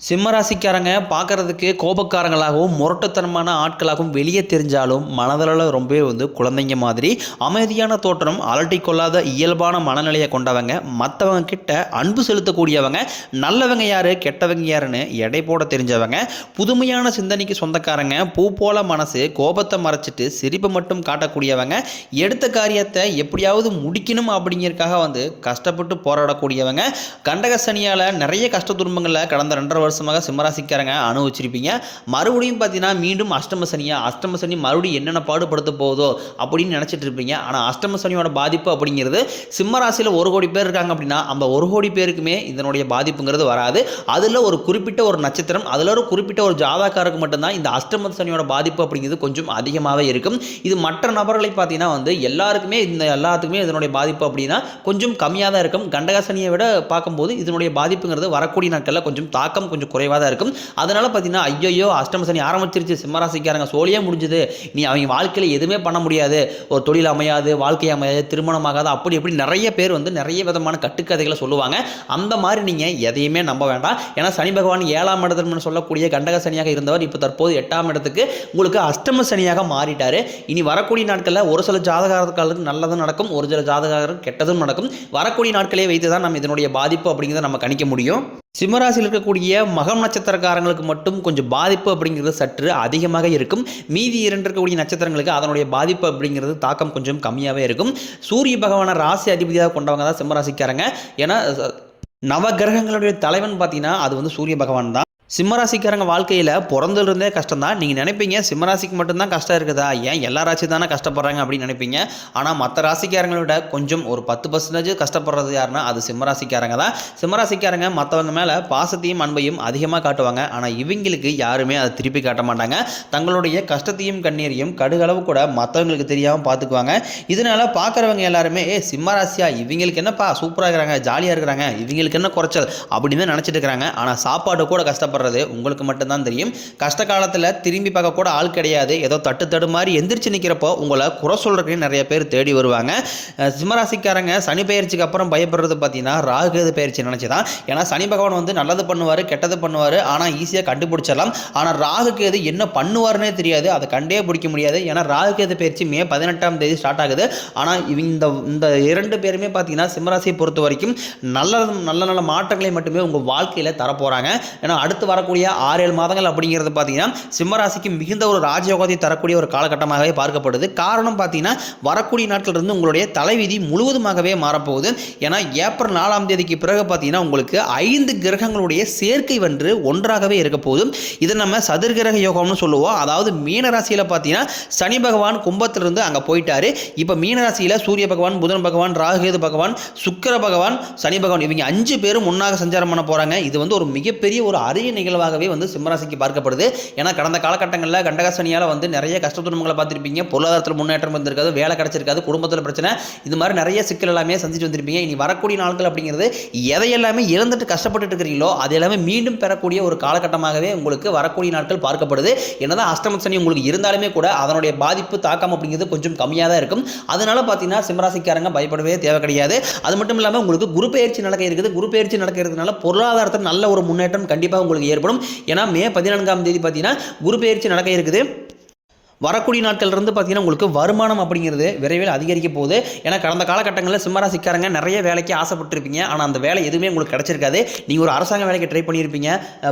சிம்மராசிக்காரங்க பார்க்கறதுக்கு கோபக்காரங்களாகவும் முரட்டுத்தனமான ஆட்களாகவும் வெளியே தெரிஞ்சாலும் மனதளவில் ரொம்பவே வந்து குழந்தைங்க மாதிரி அமைதியான தோற்றம் அலட்டி கொள்ளாத இயல்பான மனநிலையை கொண்டவங்க மற்றவங்க கிட்ட அன்பு செலுத்தக்கூடியவங்க நல்லவங்க யார் கெட்டவங்க யாருன்னு எடை போட தெரிஞ்சவங்க புதுமையான சிந்தனைக்கு சொந்தக்காரங்க பூ போல மனசு கோபத்தை மறைச்சிட்டு சிரிப்பை மட்டும் காட்டக்கூடியவங்க எடுத்த காரியத்தை எப்படியாவது முடிக்கணும் அப்படிங்கிறதுக்காக வந்து கஷ்டப்பட்டு போராடக்கூடியவங்க கண்டக சனியால் நிறைய கஷ்ட துன்பங்களை கடந்த ரெண்டரை வருஷமாக சிம்மராசிக்காரங்க அனுபவிச்சிருப்பீங்க மறுபடியும் பார்த்தீங்கன்னா மீண்டும் அஷ்டம சனியா அஷ்டம சனி மறுபடியும் என்னென்ன பாடுபடுத்த போகுதோ அப்படின்னு நினச்சிட்டு இருப்பீங்க. ஆனால் அஷ்டம சனியோட பாதிப்பு அப்படிங்கிறது சிம்மராசியில் ஒரு கோடி பேர் இருக்காங்க அப்படின்னா அந்த ஒரு கோடி பேருக்குமே இதனுடைய பாதிப்புங்கிறது வராது. அதில் ஒரு குறிப்பிட்ட ஒரு நட்சத்திரம் அதில் ஒரு குறிப்பிட்ட ஒரு ஜாதகாருக்கு மட்டும்தான் இந்த அஷ்டம சனியோட பாதிப்பு அப்படிங்கிறது கொஞ்சம் அதிகமாகவே இருக்கும். இது மற்ற நபர்களை பார்த்தீங்கன்னா வந்து எல்லாருக்குமே இந்த எல்லாத்துக்குமே இதனுடைய பாதிப்பு அப்படின்னா கொஞ்சம் கம்மியாக தான் இருக்கும் கண்டகசனியை விட பார்க்கும்போது இதனுடைய பாதிப்புங்கிறது வரக்கூடிய நாட்களில் கொஞ்சம் தாக்கம் கொஞ்சம் கொஞ்சம் குறைவாக தான் இருக்கும். அதனால் பார்த்தீங்கன்னா ஐயோ அஷ்டம சனி ஆரம்பிச்சிருச்சு. சிம்மராசிக்காரங்க சோழியே முடிஞ்சுது. நீ அவங்க வாழ்க்கையில் எதுவுமே பண்ண முடியாது. ஒரு தொழில் அமையாது வாழ்க்கை அமையாது திருமணம் ஆகாது அப்படி இப்படி நிறைய பேர் வந்து நிறைய விதமான கட்டுக்கதைகளை சொல்லுவாங்க. அந்த மாதிரி நீங்கள் எதையுமே நம்ப வேண்டாம். ஏன்னா சனி பகவான் ஏழாம் இடத்துல சொல்லக்கூடிய கண்டக சனியாக இருந்தவர் இப்போ தற்போது எட்டாம் இடத்துக்கு உங்களுக்கு அஷ்டம சனியாக மாறிட்டார். இனி வரக்கூடிய நாட்களில் ஒரு சில ஜாதகாரர்களுக்கு நல்லதும் நடக்கும் ஒரு சில ஜாதகாரர்கள் கெட்டதும் நடக்கும். வரக்கூடிய நாட்களே வைத்து தான் நம்ம இதனுடைய பாதிப்பு அப்படிங்கிறத நம்ம கணிக்க முடியும். சிம்மராசியில் இருக்கக்கூடிய மகம் நட்சத்திரக்காரங்களுக்கு மட்டும் கொஞ்சம் பாதிப்பு அப்படிங்கிறது சற்று அதிகமாக இருக்கும். மீதி இரண்டு இருக்கக்கூடிய நட்சத்திரங்களுக்கு அதனுடைய பாதிப்பு அப்படிங்கிறது தாக்கம் கொஞ்சம் கம்மியாகவே இருக்கும். சூரிய பகவானை ராசி அதிபதியாக கொண்டவங்க தான் சிம்மராசிக்காரங்க. ஏன்னா நவ கிரகங்களுடைய தலைவன் பார்த்தீங்கன்னா அது வந்து சூரிய பகவான் தான். சிம்மராசிக்காரங்க வாழ்க்கையில் பிறந்திலிருந்தே கஷ்டம் தான் நீங்கள் நினைப்பீங்க சிம்மராசிக்கு மட்டும்தான் கஷ்டம் இருக்குதா? ஏன் எல்லா ராசி தானே கஷ்டப்படுறாங்க அப்படின்னு நினைப்பீங்க. ஆனால் மற்ற ராசிக்காரங்களை விட கொஞ்சம் ஒரு பத்து பர்சன்டேஜ் கஷ்டப்படுறது யாருன்னா அது சிம்மராசிக்காரங்க தான். சிம்மராசிக்காரங்க மற்றவங்க மேலே பாசத்தையும் அன்பையும் அதிகமாக காட்டுவாங்க. ஆனால் இவங்களுக்கு யாருமே அதை திருப்பி காட்ட மாட்டாங்க. தங்களுடைய கஷ்டத்தையும் கண்ணீரையும் கடுகளவு கூட மற்றவங்களுக்கு தெரியாமல் பார்த்துக்குவாங்க இதனால் பார்க்குறவங்க எல்லாருமே ஏ சிம்மராசியா இவங்களுக்கு என்னப்பா? சூப்பராக இருக்கிறாங்க ஜாலியாக இருக்கிறாங்க இவங்களுக்கு என்ன குறைச்சல்? அப்படின்னு தான் நினச்சிட்டு இருக்கிறாங்க. ஆனால் சாப்பாடு கூட கஷ்டப்படுறாங்க கஷ்டப்படுறது உங்களுக்கு மட்டும்தான் தெரியும். கஷ்ட காலத்தில் திரும்பி பார்க்க கூட ஆள் கிடையாது. ஏதோ தட்டு தடு மாதிரி எந்திரிச்சு நிற்கிறப்போ உங்களை குறை சொல்கிறதுக்கு நிறைய பேர் தேடி வருவாங்க. சிம்மராசிக்காரங்க சனி பயிற்சிக்கு அப்புறம் பயப்படுறது பார்த்தீங்கன்னா ராகுகேது பயிற்சி நினச்சி தான் ஏன்னா சனி பகவான் வந்து நல்லது பண்ணுவார் கெட்டது பண்ணுவார். ஆனால் ஈஸியாக கண்டுபிடிச்சிடலாம். ஆனால் ராகுகேது என்ன பண்ணுவார்னே தெரியாது. அதை கண்டே பிடிக்க முடியாது. ஏன்னா ராகுகேது பயிற்சி மே பதினெட்டாம் தேதி ஸ்டார்ட் ஆகுது. ஆனால் இவங்க இந்த இந்த இரண்டு பேருமே பார்த்தீங்கன்னா சிம்மராசியை பொறுத்த வரைக்கும் நல்ல நல்ல நல்ல மாற்றங்களை மட்டுமே உங்கள் வாழ்க்கையில் தரப்போகிறாங்க ஏன்னா அடுத்து வரக்கூடிய ஆறு ஏழு மாதங்கள் அப்படிங்கிறது பார்த்தீங்கன்னா சிம்மராசிக்கு மிகுந்த ஒரு ராஜயோகத்தை தரக்கூடிய ஒரு காலகட்டமாகவே பார்க்கப்படுது. காரணம் பார்த்தீங்கன்னா வரக்கூடிய நாட்களிலிருந்து உங்களுடைய தலைவிதி முழுவதுமாகவே மாறப்போகுது. ஏன்னா ஏப்ரல் நாலாம் தேதிக்கு பிறகு பார்த்தீங்கன்னா உங்களுக்கு ஐந்து கிரகங்களுடைய சேர்க்கை வென்று ஒன்றாகவே இருக்க போகுது. இதை நம்ம சதுர்கிரக யோகம்னு சொல்லுவோம். அதாவது மீன ராசியில் பார்த்தீங்கன்னா சனி பகவான் கும்பத்திலிருந்து அங்கே போயிட்டாரு. இப்போ மீன ராசியில் சூரிய பகவான் புதன் பகவான் ராகுகேது பகவான் சுக்கிர பகவான் சனி பகவான் இவங்க அஞ்சு பேரும் முன்னாக சஞ்சாரம் பண்ண போகிறாங்க இது வந்து ஒரு மிகப்பெரிய ஒரு அரிய நிகழ்வாகவே வந்து சிம்மராசிக்கு பார்க்கப்படுது. ஏன்னா கடந்த காலகட்டங்களில் கண்டகசனியால் வந்து நிறைய கஷ்ட துன்பங்களை பார்த்துருப்பீங்க. பொருளாதாரத்தில் முன்னேற்றம் வந்திருக்காது வேலை கிடச்சிருக்காது குடும்பத்தில் பிரச்சனை. இது மாதிரி நிறைய சிக்கல் எல்லாமே சந்திச்சு வந்திருப்பீங்க. இனி வரக்கூடிய நாட்கள் அப்படிங்கிறது எதையெல்லாமே இழந்துட்டு கஷ்டப்பட்டு இருக்கிறீங்களோ அது எல்லாமே மீண்டும் பெறக்கூடிய ஒரு காலகட்டமாகவே உங்களுக்கு வரக்கூடிய நாட்கள் பார்க்கப்படுது. என்னதான் அஷ்டம சனி உங்களுக்கு இருந்தாலுமே கூட அதனுடைய பாதிப்பு தாக்கம் அப்படிங்கிறது கொஞ்சம் கம்மியாக தான் இருக்கும். அதனால பார்த்தீங்கன்னா சிம்மராசிக்காரங்க பயப்படவே தேவை கிடையாது. அது மட்டும் இல்லாமல் உங்களுக்கு குரு பயிற்சி நடக்க இருக்குது. குரு பயிற்சி நடக்கிறதுனால பொருளாதாரத்தில் நல்ல ஒரு முன்னேற்றம் கண்டிப்பாக உங்களுக்கு ஏற்படும். ஏன்னா மே பதினான்காம் தேதி பார்த்தீங்கன்னா குரு பயிற்சி நடக்க இருக்குது. வரக்கூடிய நாட்கள் இருந்து பார்த்தீங்கன்னா உங்களுக்கு வருமானம் அப்படிங்கிறது விரைவில் அதிகரிக்க போகுது. ஏன்னா கடந்த காலகட்டங்களில் சிம்மராசிக்காரங்க நிறைய வேலைக்கு ஆசைப்பட்டிருப்பீங்க. ஆனால் அந்த வேலை எதுவுமே உங்களுக்கு கிடச்சிருக்காது. நீங்கள் ஒரு அரசாங்க வேலைக்கு ட்ரை பண்ணியிருப்பீங்க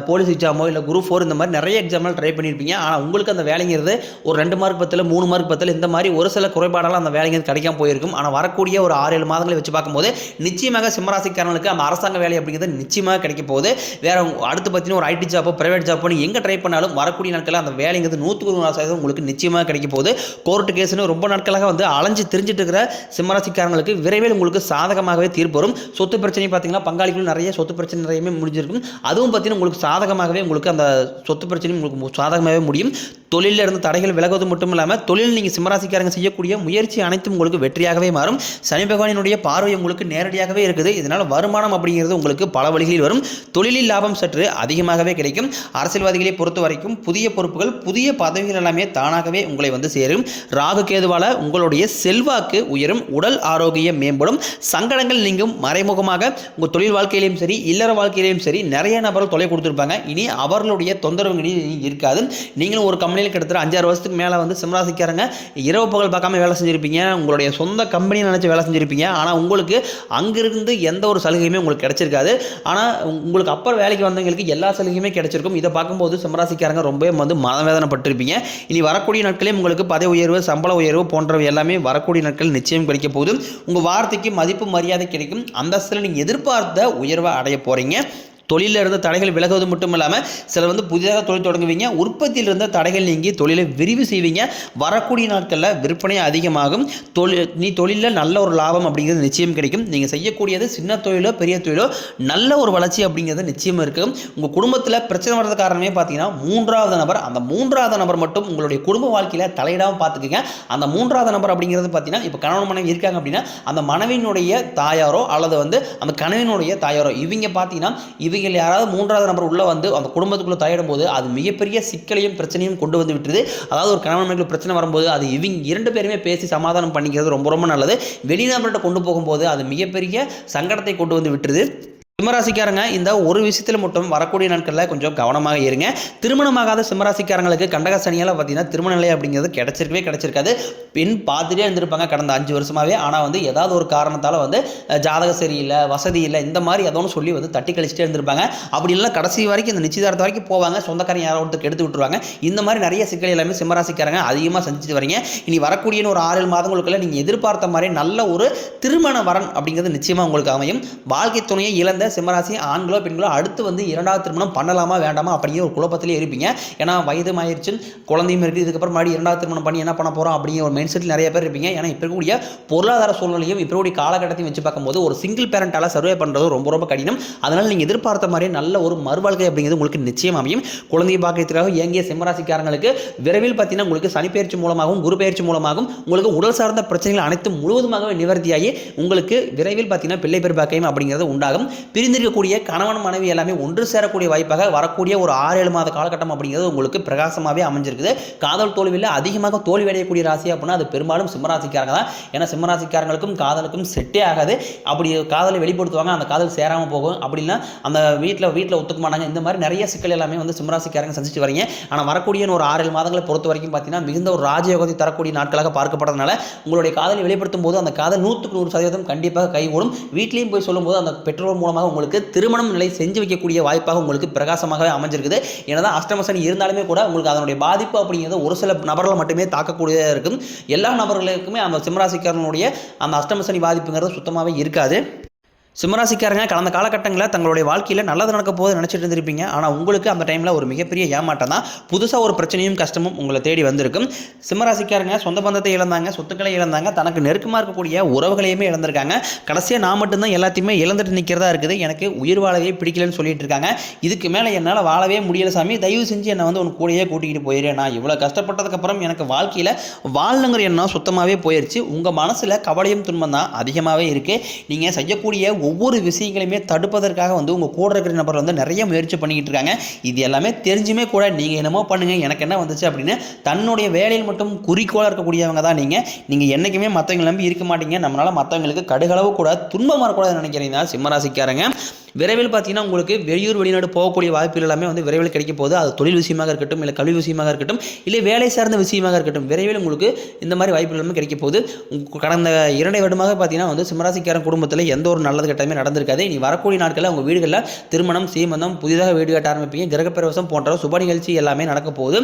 போலீஸ் எக்ஸாமோ இல்லை குரூப் ஃபோர் இந்த மாதிரி நிறைய எக்ஸாம்லாம் ட்ரை பண்ணியிருப்பீங்க ஆனால் உங்களுக்கு அந்த வேலைங்கிறது ஒரு ரெண்டு மார்க் பத்தில் மூணு மார்க் பத்தில் இந்த மாதிரி ஒரு சில குறைபாடெல்லாம் அந்த வேலைங்கிறது கிடைக்காம போயிருக்கும். ஆனால் வரக்கூடிய ஒரு ஆறு ஏழு மாதங்களை வச்சு பார்க்கும்போது நிச்சயமாக சிம்மராசிக்காரங்களுக்கு அந்த அரசாங்க வேலை அப்படிங்கிறது நிச்சயமாக கிடைக்க போகுது. வேறு அடுத்து பார்த்தீங்கன்னா ஒரு ஐடி ஜாப்போ ப்ரைவேட் ஜாப்போ நீங்கள் எங்கே ட்ரை பண்ணாலும் வரக்கூடிய நாட்களில் அந்த வேலைங்கிறது நூற்றுக்கு நூறு சதவீதம் உங்களுக்கு நிச்சயமாக கிடைக்க போகுது. கோர்ட்டு கேஸ்னு ரொம்ப நாட்களாக வந்து அலைஞ்சு தெரிஞ்சிட்டு இருக்கிற சிம்மராசிக்காரங்களுக்கு விரைவில் உங்களுக்கு சாதகமாகவே தீர்ப்பு வரும் சொத்து பிரச்சனை பார்த்தீங்கன்னா பங்காளிகளும் நிறைய சொத்து பிரச்சனை நிறையவே முடிஞ்சிருக்கும். அதுவும் பார்த்தீங்கன்னா உங்களுக்கு சாதகமாகவே உங்களுக்கு அந்த சொத்து பிரச்சனையும் உங்களுக்கு சாதகமாகவே முடியும். தொழிலில் இருந்து தடைகள் விலகுவது மட்டும் இல்லாமல் தொழில் நீங்கள் சிம்மராசிக்காரங்க செய்யக்கூடிய முயற்சி அனைத்தும் உங்களுக்கு வெற்றியாகவே மாறும். சனி பகவானினுடைய பார்வை உங்களுக்கு நேரடியாகவே இருக்குது. இதனால் வருமானம் அப்படிங்கிறது உங்களுக்கு பல வழிகளில் வரும். தொழிலில் லாபம் சற்று அதிகமாகவே கிடைக்கும். அரசியல்வாதிகளை பொறுத்த வரைக்கும் புதிய பொறுப்புகள் புதிய பதவிகள் எல்லாமே தானாக தானாகவே உங்களை வந்து சேரும். ராகு கேதுவால உங்களுடைய செல்வாக்கு உயரும். உடல் ஆரோக்கியம் மேம்படும். சங்கடங்கள் நீங்கும். மறைமுகமாக உங்கள் தொழில் வாழ்க்கையிலையும் சரி இல்லற வாழ்க்கையிலையும் சரி நிறைய நபர்கள் தொலை கொடுத்துருப்பாங்க. இனி அவர்களுடைய தொந்தரவு இனி இருக்காது. நீங்களும் ஒரு கம்பெனியில் கிட்டத்தட்ட அஞ்சாறு வருஷத்துக்கு மேலே வந்து சிம்ராசிக்காரங்க இரவு பகல் பார்க்காம வேலை செஞ்சுருப்பீங்க. உங்களுடைய சொந்த கம்பெனி நினச்சி வேலை செஞ்சுருப்பீங்க. ஆனால் உங்களுக்கு அங்கிருந்து எந்த ஒரு சலுகையுமே உங்களுக்கு கிடைச்சிருக்காது. ஆனால் உங்களுக்கு அப்புறம் வேலைக்கு வந்தவங்களுக்கு எல்லா சலுகையுமே கிடைச்சிருக்கும். இதை பார்க்கும்போது சிம்ராசிக்காரங்க ரொம்பவே வந்து மனவேதனைப்பட்டிருப்பீங்க. இனி வரக்கூடிய நாட்களே உங்களுக்கு பதவி உயர்வு சம்பள உயர்வு போன்றவை எல்லாமே வரக்கூடிய நாட்கள் நிச்சயம் கிடைக்க போகுது. உங்கள் வார்த்தைக்கு மதிப்பு மரியாதை கிடைக்கும். அந்தஸ்தில் நீங்கள் எதிர்பார்த்த உயர்வை அடைய போகிறீங்க தொழிலில் இருந்த தடைகள் விலகுவது மட்டும் இல்லாமல் சிலர் வந்து புதிதாக தொழில் தொடங்குவீங்க. உற்பத்தியில் இருந்த தடைகள் நீங்கி தொழிலை விரிவு செய்வீங்க. வரக்கூடிய நாட்களில் விற்பனை அதிகமாகும். தொழில் நீ தொழிலில் நல்ல ஒரு லாபம் அப்படிங்கிறது நிச்சயம் கிடைக்கும். நீங்கள் செய்யக்கூடியது சின்ன தொழிலோ பெரிய தொழிலோ நல்ல ஒரு வளர்ச்சி அப்படிங்கிறது நிச்சயம் இருக்கும். உங்கள் குடும்பத்தில் பிரச்சனை வர்றது காரணமே பார்த்தீங்கன்னா மூன்றாவது நபர் அந்த மூன்றாவது நபர் மட்டும் உங்களுடைய குடும்ப வாழ்க்கையில் தலையிடாமல் பார்த்துக்குங்க அந்த மூன்றாவது நபர் அப்படிங்கிறது பார்த்தீங்கன்னா இப்போ கணவன் மனைவி இருக்காங்க அப்படின்னா அந்த மனைவியினுடைய தாயாரோ அல்லது வந்து அந்த கணவனுடைய தாயாரோ இவங்க பார்த்தீங்கன்னா இவங்க யாராவது மூன்றாவது நபர் உள்ளே வந்து அந்த குடும்பத்துக்குள்ளே தலையிடும் போது அது மிகப்பெரிய சிக்கலையும் பிரச்சனையும் கொண்டு வந்து விட்டுருது. அதாவது ஒரு கணவன் மனைவி பிரச்சனை வரும்போது அது இவங்க இரண்டு பேருமே பேசி சமாதானம் பண்ணிக்கிறது ரொம்ப ரொம்ப நல்லது. வெளிநபர்கிட்ட கொண்டு போகும்போது அது மிகப்பெரிய சங்கடத்தை கொண்டு வந்து விட்டுருது. சிம்மராசிக்காரங்க இந்த ஒரு விஷயத்தில் மட்டும் வரக்கூடிய நாட்களில் கொஞ்சம் கவனமாக இருங்க. திருமணமாகாத சிம்மராசிக்காரங்களுக்கு கண்டக சனியால் பார்த்தீங்கன்னா திருமண நிலை அப்படிங்கிறது கிடைச்சிருக்கவே கிடைச்சிருக்காது. பெண் பார்த்துட்டே இருந்திருப்பாங்க கடந்த அஞ்சு வருஷமாகவே ஆனால் வந்து ஏதாவது ஒரு காரணத்தால் வந்து அஹ், ஜாதகம் சரியில்லை வசதி இல்லை இந்த மாதிரி ஏதோ ஒன்று சொல்லி வந்து தட்டி கழிச்சிட்டே இருந்திருப்பாங்க. அப்படி இல்லை கடைசி வரைக்கும் இந்த நிச்சயதார்த்தம் வரைக்கும் போவாங்க. சொந்தக்காரங்க யாரோ ஒருத்தருக்கு எடுத்து விட்டுருவாங்க. இந்த மாதிரி நிறைய சிக்கல் எல்லாமே சிம்மராசிக்காரங்க அதிகமாக சந்திச்சுட்டு வரீங்க. இனி வரக்கூடிய ஒரு ஆறு ஏழு மாதங்களுக்குள்ள நீங்கள் எதிர்பார்த்த மாதிரி நல்ல ஒரு திருமண வரன் அப்படிங்கிறது நிச்சயமாக உங்களுக்கு அமையும். வாழ்க்கை துணையை இழந்த சிம்மராசி ஆண்களோ பெண்களோ அடுத்து வந்து இரண்டாவது திருமணம் பண்ணலாமா வேண்டாமா அப்படிங்கிற ஒரு குழப்பத்திலே இருப்பீங்க. ஏன்னா வயதும் ஆயிடுச்சு குழந்தையும் இருக்குது இதுக்கப்புறம் மறுபடியும் இரண்டாவது திருமணம் பண்ணி என்ன பண்ண போகிறோம் அப்படிங்கிற ஒரு மைண்ட் செட்டில் நிறைய பேர் இருப்பீங்க. ஏன்னா இப்போ இருக்கக்கூடிய பொருளாதார சூழ்நிலையும் இப்போ இருக்கக்கூடிய காலகட்டத்தையும் வச்சு பார்க்கும்போது ஒரு சிங்கிள் பேரண்டால் சர்வே பண்ணுறது ரொம்ப ரொம்ப கடினம். அதனால் நீங்கள் எதிர்பார்த்த மாதிரியே நல்ல ஒரு மறுவாழ்க்கை அப்படிங்கிறது உங்களுக்கு நிச்சயம் அமையும். குழந்தை பாக்கியத்திற்காக இயங்கிய சிம்மராசிக்காரங்களுக்கு விரைவில் பார்த்தீங்கன்னா உங்களுக்கு சனிப்பெயர்ச்சி மூலமாகவும் குரு பயிற்சி மூலமாகவும் உங்களுக்கு உடல் சார்ந்த பிரச்சனைகள் அனைத்தும் முழுவதுமாகவே நிவர்த்தியாகி உங்களுக்கு விரைவில் பார்த்தீங்கன்னா பிள்ளை பெருபாக்கையும் அப்படிங்கிறது உண்டாகும். பிரிந்திருக்கக்கூடிய கணவன் மனைவி எல்லாமே ஒன்று சேரக்கூடிய வாய்ப்பாக வரக்கூடிய ஒரு ஆறு ஏழு மாத காலகட்டம் அப்படிங்கிறது உங்களுக்கு பிரகாசமாகவே அமைஞ்சிருக்குது. காதல் தோல்வியில் அதிகமாக தோல்வி அடையக்கூடிய ராசி அப்படின்னா அது பெரும்பாலும் சிம்மராசிக்காரங்க தான். ஏன்னா சிம்மராசிக்காரங்களுக்கும் காதலுக்கும் செட்டே ஆகாது. அப்படி காதலை வெளிப்படுத்துவாங்க அந்த காதல் சேராமல் போகும். அப்படின்னா அந்த வீட்டில் வீட்டில் ஒத்துக்க மாட்டாங்க. இந்த மாதிரி நிறைய சிக்கல் எல்லாமே வந்து சிம்மராசிக்காரங்க சந்திச்சு வரீங்க. ஆனால் வரக்கூடிய ஒரு ஆறு ஏழு மாதங்களை பொறுத்த வரைக்கும் பார்த்தீங்கன்னா மிகுந்த ஒரு ராஜயோகத்தை தரக்கூடிய நாட்களாக பார்க்கப்படுறதுனால உங்களுடைய காதலை வெளிப்படுத்தும் போது அந்த காதல் நூற்றுக்கு நூறு சதவீதம் கண்டிப்பாக கைகூடும். வீட்லேயும் போய் சொல்லும்போது அந்த பெற்றோர் மூலமாக உங்களுக்கு திருமணம் நிலை செஞ்சு வைக்கக்கூடிய வாய்ப்பாக உங்களுக்கு பிரகாசமாகவே அமைஞ்சிருக்குது. என்னதான் அஷ்டமசனி இருந்தாலுமே கூட உங்களுக்கு அதனுடைய பாதிப்பு அப்படிங்கிறது ஒரு சில நபர்களை மட்டுமே தாக்கக்கூடியதாக இருக்கும். எல்லா நபர்களுக்குமே அந்த சிம்மராசிக்காரனுடைய அந்த அஷ்டமசனி பாதிப்புங்கிறது சுத்தமாகவே இருக்காது. சிம்மராசிக்காரங்க கடந்த காலகட்டங்களில் தங்களுடைய வாழ்க்கையில் நல்லது நடக்க போது நினச்சிட்டு இருந்திருப்பீங்க. ஆனால் உங்களுக்கு அந்த டைமில் ஒரு மிகப்பெரிய ஏமாட்டம் தான். புதுசாக ஒரு பிரச்சனையும் கஷ்டமும் உங்களை தேடி வந்திருக்கும். சிம்மராசிக்காரங்க சொந்த பந்தத்தை இழந்தாங்க சொத்துக்களை இழந்தாங்க தனக்கு நெருக்கமாக இருக்கக்கூடிய உறவுகளையுமே இழந்திருக்காங்க. கடைசியாக நான் மட்டும்தான் எல்லாத்தையுமே இழந்துட்டு நிற்கிறதா இருக்குது. எனக்கு உயிர் வாழவே பிடிக்கலன்னு சொல்லிட்டு இருக்காங்க. இதுக்கு மேலே என்னால் வாழவே முடியல சாமி. தயவு செஞ்சு என்னை வந்து உனக்கு கூடயே கூட்டிகிட்டு போயிடுறேன் நான் இவ்வளோ கஷ்டப்பட்டதுக்கப்புறம் எனக்கு வாழ்க்கையில் வாழணுங்கிற எண்ணம் சுத்தமாகவே போயிடுச்சு உங்கள் மனசில் கவலையும் துன்பம் தான் அதிகமாகவே இருக்குது நீங்கள் செய்யக்கூடிய ஒவ்வொரு விஷயங்களையுமே தடுப்பதற்காக வந்து உங்கள் கூட இருக்கிற நபர் வந்து நிறைய முயற்சி பண்ணிக்கிட்டு இருக்காங்க. இது எல்லாமே தெரிஞ்சுமே கூட நீங்கள் என்னமோ பண்ணுங்கள் எனக்கு என்ன வந்துச்சு அப்படின்னு தன்னுடைய வேலையில் மட்டும் குறிக்கோளாக இருக்கக்கூடியவங்க தான் நீங்கள் நீங்கள் என்றைக்குமே மற்றவங்க நம்பி இருக்க மாட்டீங்க. நம்மளால் மற்றவங்களுக்கு கடுகளவு கூட துன்பமாக வரக்கூடாதுன்னு நினைக்கிறீங்க சிம்மராசிக்காரங்க விரைவில் பார்த்தீங்கன்னா உங்களுக்கு வெளியூர் வெளிநாடு போகக்கூடிய வாய்ப்புகள் எல்லாமே வந்து விரைவில் கிடைக்க போது அது தொழில் விஷயமாக இருக்கட்டும் இல்லை கல்வி விஷயமாக இருக்கட்டும் இல்லை வேலை சார்ந்த விஷயமாக இருக்கட்டும் விரைவில் உங்களுக்கு இந்த மாதிரி வாய்ப்புகள் எல்லாமே கிடைக்க போகுது. கடந்த இரண்டு வருடமாக பார்த்தீங்கன்னா வந்து சிம்மராசிக்காரன் குடும்பத்தில் எந்த ஒரு நல்லது கட்டமே நடந்திருக்காது. இனி வரக்கூடிய நாட்களில் உங்கள் வீடுகளில் திருமணம் சீமந்தம் புதிதாக வீடு கட்ட ஆரம்பிப்பீங்க. கிரகப்பிரவேசம் போன்ற சுப நிகழ்ச்சி எல்லாமே நடக்க போகுது.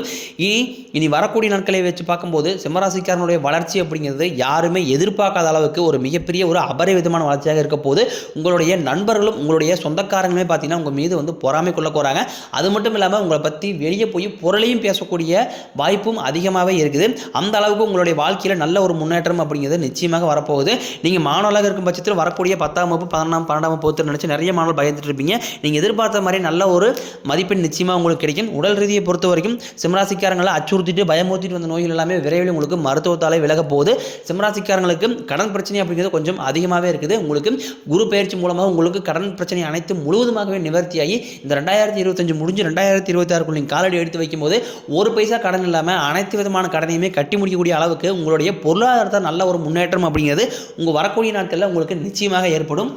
இனி இனி வரக்கூடிய நாட்களை வச்சு பார்க்கும்போது சிம்மராசிக்காரனுடைய வளர்ச்சி அப்படிங்கிறது யாருமே எதிர்பார்க்காத அளவுக்கு ஒரு மிகப்பெரிய ஒரு அபரிவிதமான வளர்ச்சியாக இருக்க போது உங்களுடைய நண்பர்களும் உங்களுடைய சொந்தக்காரங்களே பார்த்தீங்கன்னா உங்கள் மீது வந்து பொறாமை கொள்ள போகிறாங்க அது மட்டும் இல்லாமல் உங்களை பற்றி வெளியே போய் பொருளையும் பேசக்கூடிய வாய்ப்பும் அதிகமாகவே இருக்குது. அந்த அளவுக்கு உங்களுடைய வாழ்க்கையில் நல்ல ஒரு முன்னேற்றம் அப்படிங்கிறது நிச்சயமாக வரப்போகுது. நீங்கள் மாணவர்களாக இருக்கும் பட்சத்தில் வரக்கூடிய பத்தாம் வகுப்பு பதினொன்றாம் பன்னெண்டாம் வகுப்பு நினச்சி நிறைய மாணவர்கள் பயந்துட்டு இருப்பீங்க. நீங்கள் எதிர்பார்த்த மாதிரி நல்ல ஒரு மதிப்பெண் நிச்சயமாக உங்களுக்கு கிடைக்கும். உடல் ரீதியை பொறுத்த வரைக்கும் சிம்ராசிக்காரங்களை அச்சுறுத்திட்டு பயமுறுத்திட்டு வந்த நோய்கள் எல்லாமே விரைவில் உங்களுக்கு மருத்துவத்தாலே விலக போகுது. சிம்ராசிக்காரங்களுக்கு கடன் பிரச்சனை அப்படிங்கிறது கொஞ்சம் அதிகமாகவே இருக்குது. உங்களுக்கு குரு பயிற்சி மூலமாக உங்களுக்கு கடன் பிரச்சனை அனைத்தும் முழுவதுமாகவே நிவர்த்தியாகி இந்த ரெண்டாயிரத்தி இருபத்தஞ்சு முடிஞ்சு ரெண்டாயிரத்தி இருபத்தி ஆறுக்குள்ள நீங்கள் காலடி எடுத்து வைக்கும்போது ஒரு பைசா கடன் இல்லாமல் அனைத்து விதமான கடனையுமே கட்டி முடிக்கக்கூடிய அளவுக்கு உங்களுடைய பொருளாதாரத்தை நல்ல ஒரு முன்னேற்றம் அப்படிங்கிறது உங்கள் வரக்கூடிய நாட்களில் உங்களுக்கு நிச்சயமாக ஏற்படும்.